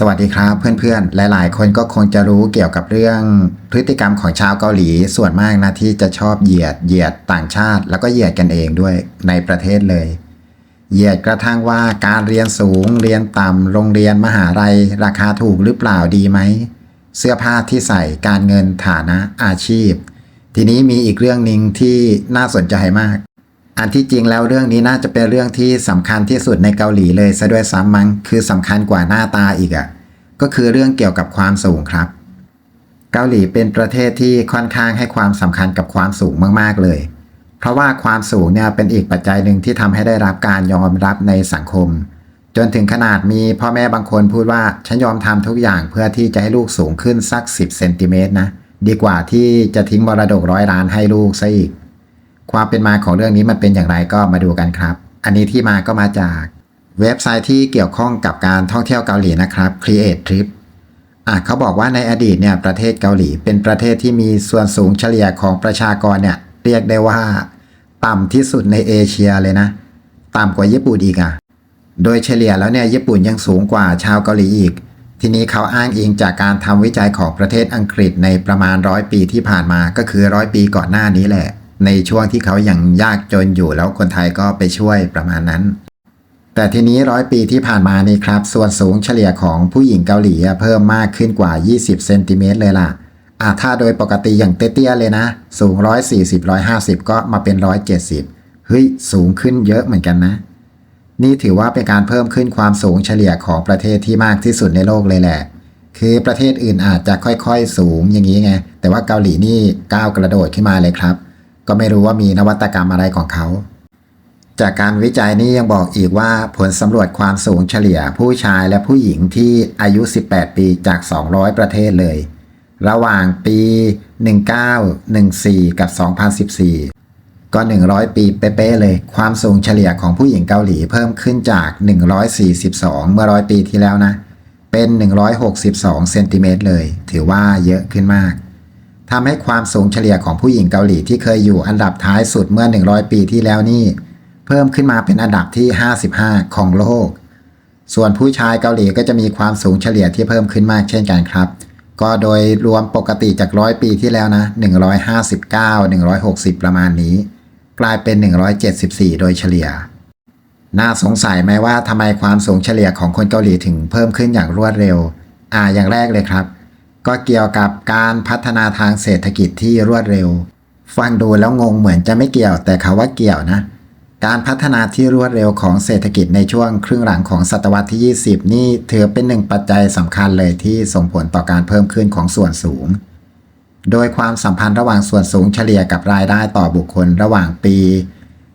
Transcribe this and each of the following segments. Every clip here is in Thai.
สวัสดีครับเพื่อนๆ หลาย ๆ คนก็คงจะรู้เกี่ยวกับเรื่องพฤติกรรมของชาวเกาหลีส่วนมากนะที่จะชอบเหยียดเหยียดต่างชาติ แล้วก็เหยียดกันเองด้วยในประเทศเลย เหยียดกระทั่งว่าการเรียนสูงเรียนต่ำโรงเรียนมหาลัย ราคาถูกหรือเปล่าดีไหม เสื้อผ้าที่ใส่การเงินฐานะอาชีพ ทีนี้มีอีกเรื่องหนึ่งที่น่าสนใจมาก อันที่จริงแล้วเรื่องนี้น่าจะเป็นเรื่องที่สำคัญที่สุดในเกาหลีเลยซะด้วยซ้ำมั้งคือสำคัญกว่าหน้าตาอีกอะ่ะก็คือเรื่องเกี่ยวกับความสูงครับ เกาหลีเป็นประเทศที่ค่อนข้างให้ความสำคัญกับความสูงมากๆเลย เพราะว่าความสูงเนี่ยเป็นอีกปัจจัยหนึ่งที่ทำให้ได้รับการยอมรับในสังคม จนถึงขนาดมีพ่อแม่บางคนพูดว่าฉันยอมทำทุกอย่างเพื่อที่จะให้ลูกสูงขึ้นสัก 10เซนติเมตรนะดีกว่าที่จะทิ้งมรดกร้อยล้านให้ลูกซะอีก ความเป็นมาของเรื่องนี้มันเป็นอย่างไรก็มาดูกันครับ อันนี้ที่มาก็มาจากเว็บไซต์ที่เกี่ยวข้องกับการท่องเที่ยวเกาหลีนะครับ Create Trip อะเขาบอกว่าในอดีตเนี่ยประเทศเกาหลี เป็นประเทศที่มีส่วนสูงเฉลี่ยของประชากรเนี่ยเรียกได้ว่า ต่ำที่สุดในเอเชียเลยนะ ต่ำกว่าญี่ปุ่นอีกอะ โดยเฉลี่ยแล้วเนี่ยญี่ปุ่นยังสูงกว่าชาวเกาหลีอีก ทีนี้เขาอ้างอิงจากการทำวิจัยของประเทศอังกฤษในประมาณร้อยปีที่ผ่านมาก็คือร้อยปีก่อนหน้านี้แหละ ในช่วงที่เขายัางยากจนอยู่แล้วคนไทยก็ไปช่วยประมาณนั้น แต่ทีนี้ร้อยปีที่ผ่านมานี่ครับ ส่วนสูงเฉลี่ยของผู้หญิงเกาหลีเพิ่มมากขึ้นกว่า 20เซนติเมตรเลยล่ะอะถ้าโดยปกติอย่างเตี้ยๆเลยนะ สูง 140 150 ก็มาเป็น 170 เฮ้ย สูงขึ้นเยอะเหมือนกันนะ นี่ถือว่าเป็นการเพิ่มขึ้นความสูงเฉลี่ยของประเทศที่มากที่สุดในโลกเลยแหละ คือประเทศอื่นอาจจะค่อยๆ สูงอย่างนี้ไง แต่ว่าเกาหลีนี่ก้าวกระโดดขึ้นมาเลยครับ ก็ไม่รู้ว่ามีนวัตกรรมอะไรของเขา จากการวิจัยนี้ยังบอกอีกว่าผลสำรวจความสูงเฉลี่ยผู้ชายและผู้หญิงที่อายุ 18 ปีจาก 200 ประเทศเลย ระหว่างปี 1914 กับ 2014ก็ 100 ปีเป๊ะๆเลย ความสูงเฉลี่ยของผู้หญิงเกาหลีเพิ่มขึ้นจาก 142 เมื่อร้อยปีที่แล้วนะ เป็น 162 เซนติเมตรเลย ถือว่าเยอะขึ้นมาก ทำให้ความสูงเฉลี่ยของผู้หญิงเกาหลีที่เคยอยู่อันดับท้ายสุดเมื่อ 100 ปีที่แล้วนี่ เพิ่มขึ้นมาเป็นอันดับที่ 55 ของโลก ส่วนผู้ชายเกาหลีก็จะมีความสูงเฉลี่ยที่เพิ่มขึ้นมากเช่นกันครับ ก็โดยรวมปกติจากร้อยปีที่แล้วนะ 159 160 ประมาณนี้ กลายเป็น 174 โดยเฉลี่ย น่าสงสัยไหมว่าทำไมความสูงเฉลี่ยของคนเกาหลีถึงเพิ่มขึ้นอย่างรวดเร็ว อ่าอย่างแรกเลยครับ ก็เกี่ยวกับการพัฒนาทางเศรษฐกิจที่รวดเร็ว ฟังดูแล้วงงเหมือนจะไม่เกี่ยว แต่เขาว่าเกี่ยวนะ การพัฒนาที่รวดเร็วของเศรษฐกิจในช่วงครึ่งหลังของศตวรรษที่ 20 นี่ถือเป็นหนึ่งปัจจัยสำคัญเลยที่ส่งผลต่อการเพิ่มขึ้นของส่วนสูง โดยความสัมพันธ์ระหว่างส่วนสูงเฉลี่ยกับรายได้ต่อบุคคลระหว่างปี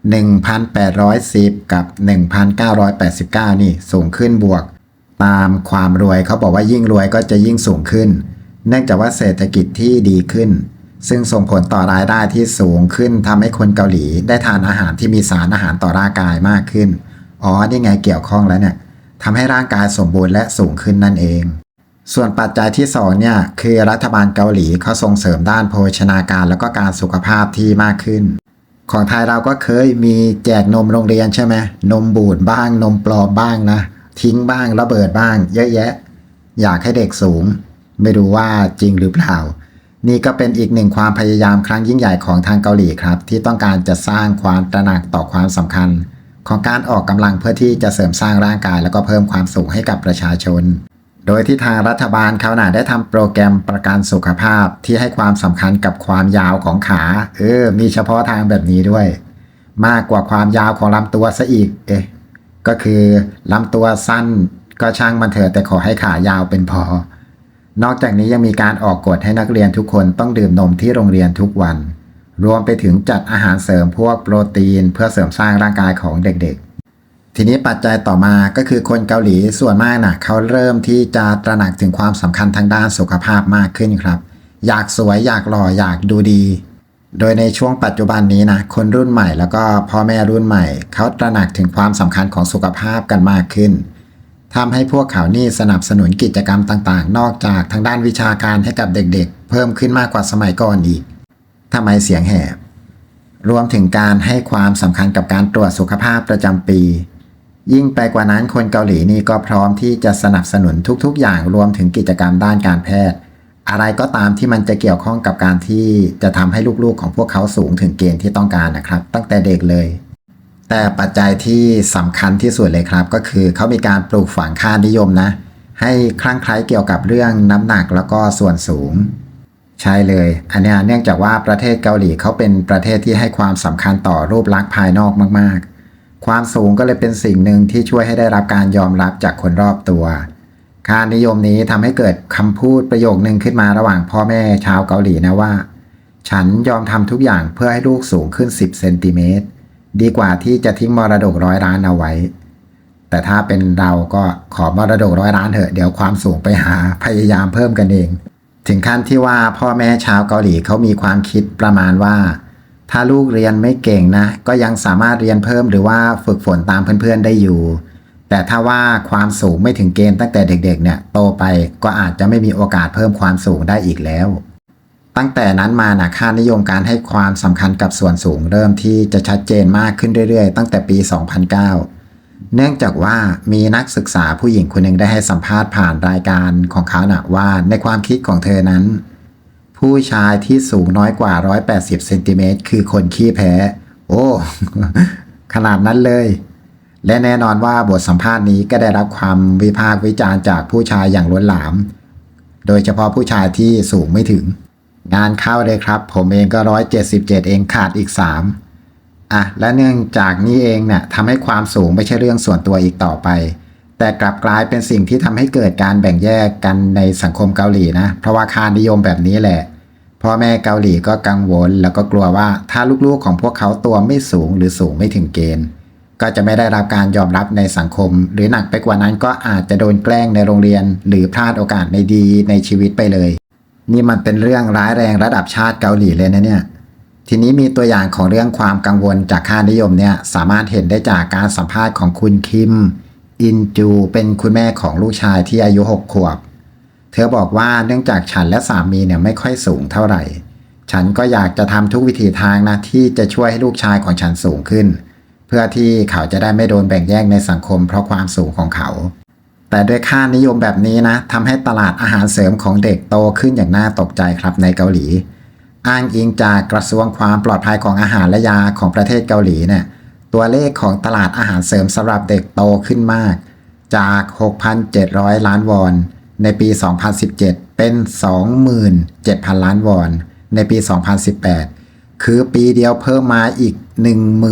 1810 กับ 1989 นี่สูงขึ้นบวก ตามความรวยเขาบอกว่ายิ่งรวยก็จะยิ่งสูงขึ้น เนื่องจากว่าเศรษฐกิจที่ดีขึ้น ซึ่งส่งผลต่อรายได้ที่สูงขึ้นทำให้คนเกาหลีได้ทานอาหารที่มีสารอาหารต่อร่างกายมากขึ้น อ๋อ นี่ไงเกี่ยวข้องแล้วเนี่ยทำให้ร่างกายสมบูรณ์และสูงขึ้นนั่นเอง ส่วนปัจจัยที่สองเนี่ยคือรัฐบาลเกาหลีเขาส่งเสริมด้านโภชนาการแล้วก็การสุขภาพที่มากขึ้น ของไทยเราก็เคยมีแจกนมโรงเรียนใช่ไหมนมบูดบ้าง นมปลอมบ้างนะ ทิ้งบ้างระเบิดบ้าง เยอะแยะ อยากให้เด็กสูง ไม่รู้ว่าจริงหรือเปล่า นี่ก็เป็นอีกหนึ่งความพยายามครั้งยิ่งใหญ่ของทางเกาหลีครับ ที่ต้องการจะสร้างความตระหนักต่อความสำคัญ ของการออกกำลังเพื่อที่จะเสริมสร้างร่างกาย แล้วก็เพิ่มความสูงให้กับประชาชน โดยที่ทางรัฐบาลเขาหนาได้ทำโปรแกรมประกันสุขภาพที่ให้ความสำคัญกับความยาวของขา เออ มีเฉพาะทางแบบนี้ด้วย มากกว่าความยาวของลำตัวซะอีก เอ๊ะก็คือลำตัวสั้นก็ช่างมันเถอะแต่ขอให้ขายาวเป็นพอ นอกจากนี้ยังมีการออกกฎให้นักเรียนทุกคนต้องดื่มนมที่โรงเรียนทุกวัน รวมไปถึงจัดอาหารเสริมพวกโปรตีน เพื่อเสริมสร้างร่างกายของเด็กๆ ทีนี้ปัจจัยต่อมาก็คือคนเกาหลีส่วนมากนะเขาเริ่มที่จะตระหนักถึงความสำคัญทางด้านสุขภาพมากขึ้นครับ อยากสวยอยากหล่ออยากดูดี โดยในช่วงปัจจุบันนี้นะคนรุ่นใหม่แล้วก็พ่อแม่รุ่นใหม่เขาตระหนักถึงความสำคัญของสุขภาพกันมากขึ้น ทำให้พวกเขานี่สนับสนุนกิจกรรมต่างๆ นอกจากทางด้านวิชาการให้กับเด็กๆ เพิ่มขึ้นมากกว่าสมัยก่อนอีกทำไมเสียงแหบ รวมถึงการให้ความสำคัญกับการตรวจสุขภาพประจำปี ยิ่งไปกว่านั้นคนเกาหลีนี่ก็พร้อมที่จะสนับสนุนทุกๆ อย่างรวมถึงกิจกรรมด้านการแพทย์ อะไรก็ตามที่มันจะเกี่ยวข้องกับการที่จะทำให้ลูกๆของพวกเขาสูงถึงเกณฑ์ที่ต้องการนะครับ ตั้งแต่เด็กเลย แต่ปัจจัยที่สำคัญที่สุดเลยครับ ก็คือเขามีการปลูกฝังค่านิยมนะ ให้คลั่งไคล้เกี่ยวกับเรื่องน้ำหนักแล้วก็ส่วนสูง ใช่เลย อันนี้เนื่องจากว่าประเทศเกาหลีเขาเป็นประเทศที่ให้ความสำคัญต่อรูปลักษณ์ภายนอกมาก ๆ ความสูงก็เลยเป็นสิ่งหนึ่งที่ช่วยให้ได้รับการยอมรับจากคนรอบตัวค่านิยมนี้ทำให้เกิดคำพูดประโยคนึงขึ้นมาระหว่างพ่อแม่ชาวเกาหลีนะว่า ฉันยอมทำทุกอย่างเพื่อให้ลูกสูงขึ้น 10เซนติเมตร ดีกว่าที่จะทิ้งมรดกร้อยล้านเอาไว้ แต่ถ้าเป็นเราก็ขอมรดกร้อยล้านเถอะเดี๋ยวความสูงไปหาพยายามเพิ่มกันเอง ถึงขั้นที่ว่าพ่อแม่ชาวเกาหลีเขามีความคิดประมาณว่า ถ้าลูกเรียนไม่เก่งนะ ก็ยังสามารถเรียนเพิ่มหรือว่าฝึกฝนตามเพื่อนๆได้อยู่ แต่ถ้าว่าความสูงไม่ถึงเกณฑ์ตั้งแต่เด็กๆ เนี่ยโตไปก็อาจจะไม่มีโอกาสเพิ่มความสูงได้อีกแล้ว ตั้งแต่นั้นมานะค่านิยมการให้ความสำคัญกับส่วนสูงเริ่มที่จะชัดเจนมากขึ้นเรื่อยๆ ตั้งแต่ปี 2009 เนื่องจากว่ามีนักศึกษาผู้หญิงคนหนึ่งได้ให้สัมภาษณ์ผ่านรายการของเขานะว่าในความคิดของเธอนั้น ผู้ชายที่สูงน้อยกว่า 180เซนติเมตรคือคนขี้แพ้ โอ้ ขนาดนั้นเลย และแน่นอนว่าบทสัมภาษณ์นี้ก็ได้รับความวิพากษ์วิจารณ์จากผู้ชายอย่างล้นหลาม โดยเฉพาะผู้ชายที่สูงไม่ถึง งานเข้าเลยครับ ผมเองก็177เองขาดอีก3อะและเนื่องจากนี้เองเนี่ยทำให้ความสูงไม่ใช่เรื่องส่วนตัวอีกต่อไป แต่กลับกลายเป็นสิ่งที่ทำให้เกิดการแบ่งแยกกันในสังคมเกาหลีนะ เพราะว่าค่านิยมแบบนี้แหละพ่อแม่เกาหลีก็กังวล แล้วก็กลัวว่าถ้าลูกๆของพวกเขาตัวไม่สูงหรือสูงไม่ถึงเกณฑ์ ก็จะไม่ได้รับการยอมรับในสังคม หรือหนักไปกว่านั้นก็อาจจะโดนแกล้งในโรงเรียน หรือพลาดโอกาสในดีในชีวิตไปเลย นี่มันเป็นเรื่องร้ายแรงระดับชาติเกาหลีเลยนะเนี่ย ทีนี้มีตัวอย่างของเรื่องความกังวลจากค่านิยมเนี่ยสามารถเห็นได้จากการสัมภาษณ์ของคุณคิม อินจู เป็นคุณแม่ของลูกชายที่อายุหกขวบ เธอบอกว่าเนื่องจากฉันและสามีเนี่ยไม่ค่อยสูงเท่าไหร่ ฉันก็อยากจะทำทุกวิธีทางนะที่จะช่วยให้ลูกชายของฉันสูงขึ้น เพื่อที่เขาจะได้ไม่โดนแบ่งแยกในสังคม เพราะความสูงของเขา แต่ด้วยค่านิยมแบบนี้นะทำให้ตลาดอาหารเสริมของเด็กโตขึ้นอย่างน่าตกใจครับในเกาหลี อ้างอิงจากกระทรวงความปลอดภัยของอาหารและยาของประเทศเกาหลีเนี่ยตัวเลขของตลาดอาหารเสริมสำหรับเด็กโตขึ้นมาก จาก 6,700 ล้านวอน ในปี 2017 เป็น 27,000 ล้านวอน ในปี 2018 คือปีเดียวเพิ่มมาอีก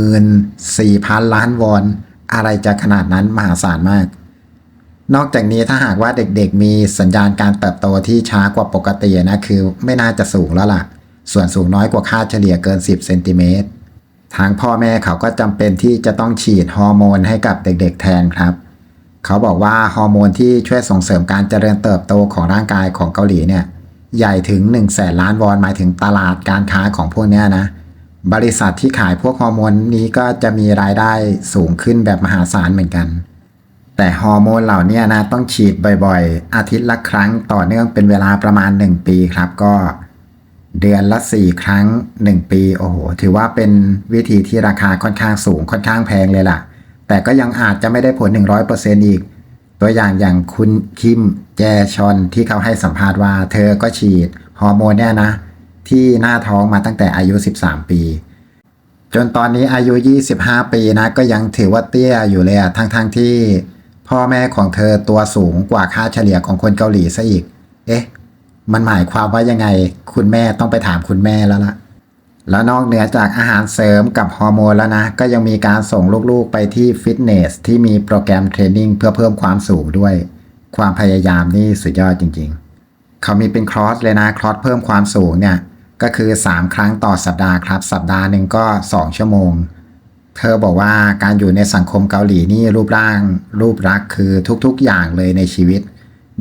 14,000 ล้านวอน อะไรจะขนาดนั้นมหาศาลมาก นอกจากนี้ถ้าหากว่าเด็กๆ มีสัญญาณการเติบโตที่ช้ากว่าปกตินะคือไม่น่าจะสูงแล้วล่ะ ส่วนสูงน้อยกว่าค่าเฉลี่ยเกิน 10เซนติเมตรทางพ่อแม่เขาก็จำเป็นที่จะต้องฉีดฮอร์โมนให้กับเด็กๆ แทนครับ เขาบอกว่าฮอร์โมนที่ช่วยส่งเสริมการเจริญเติบโตของร่างกายของเกาหลีเนี่ยใหญ่ถึง1นึ่งแสนล้านวอนหมายถึงตลาดการค้าของพวกเนี้ยนะ บริษัทที่ขายพวกฮอร์โมนนี้ก็จะมีรายได้สูงขึ้นแบบมหาศาลเหมือนกัน แต่ฮอร์โมนเหล่านี้นะต้องฉีดบ่อยๆ อาทิตย์ละครั้งต่อเนื่องเป็นเวลาประมาณ 1 ปีครับ ก็เดือนละ 4 ครั้ง 1 ปี โอ้โห ถือว่าเป็นวิธีที่ราคาค่อนข้างสูงค่อนข้างแพงเลยล่ะ แต่ก็ยังอาจจะไม่ได้ผล 100%อีก ตัวอย่างอย่างคุณคิมแจชอนที่เขาให้สัมภาษณ์ว่า เธอก็ฉีดฮอร์โมนเนี่ยนะ ที่หน้าท้องมาตั้งแต่อายุ 13 ปี จนตอนนี้อายุ 25 ปีนะ ก็ยังถือว่าเตี้ยอยู่เลยอะทั้งๆทที่ พ่อแม่ของเธอตัวสูงกว่าค่าเฉลี่ยของคนเกาหลีซะอีก เอ๊ะ มันหมายความว่ายังไง คุณแม่ต้องไปถามคุณแม่แล้วล่ะ แล้วนอกเหนือจากอาหารเสริมกับฮอร์โมนแล้วนะ ก็ยังมีการส่งลูกๆไปที่ฟิตเนสที่มีโปรแกรมเทรนนิ่งเพื่อเพิ่มความสูงด้วย ความพยายามนี่สุดยอดจริง ๆ เขามีเป็นคลอสเลยนะ คลอสเพิ่มความสูงเนี่ย ก็คือ 3 ครั้งต่อสัปดาห์ครับ สัปดาห์หนึ่งก็ 2 ชั่วโมง เธอบอกว่าการอยู่ในสังคมเกาหลีนี่รูปร่าง รูปลักคือทุกๆอย่างเลยในชีวิต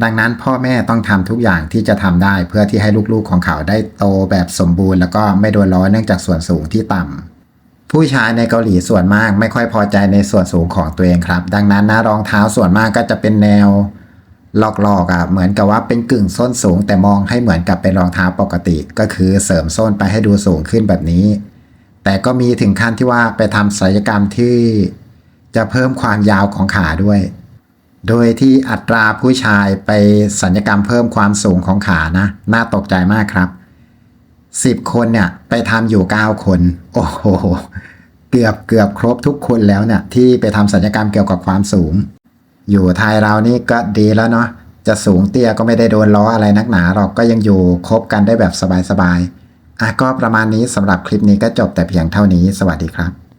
ดังนั้นพ่อแม่ต้องทำทุกอย่างที่จะทำได้เพื่อที่ให้ลูกๆของเขาได้โตแบบสมบูรณ์แล้วก็ไม่โดนล้อเนื่องจากส่วนสูงที่ต่ำผู้ชายในเกาหลีส่วนมากไม่ค่อยพอใจในส่วนสูงของตัวเองครับ ดังนั้นนะรองเท้าส่วนมากก็จะเป็นแนวหลอกๆอะเหมือนกับว่าเป็นกึ่งส้นสูง แต่มองให้เหมือนกับเป็นรองเท้าปกติ ก็คือเสริมส้นไปให้ดูสูงขึ้นแบบนี้ แต่ก็มีถึงขั้นที่ว่าไปทำศัลยกรรมที่จะเพิ่มความยาวของขาด้วย โดยที่อัตราผู้ชายไปสัญญกรรมเพิ่มความสูงของขานะ น่าตกใจมากครับ 10 คนเนี่ยไปทำอยู่ 9 คน โอ้โห เกือบเกือบครบทุกคนแล้วเนี่ยที่ไปทำสัญญกรรมเกี่ยวกับความสูง อยู่ไทยเรานี่ก็ดีแล้วเนาะ จะสูงเตี้ยก็ไม่ได้โดนล้ออะไรนักหนาหรอก ก็ยังอยู่คบกันได้แบบสบายๆ อะก็ประมาณนี้สำหรับคลิปนี้ก็จบแต่เพียงเท่านี้สวัสดีครับ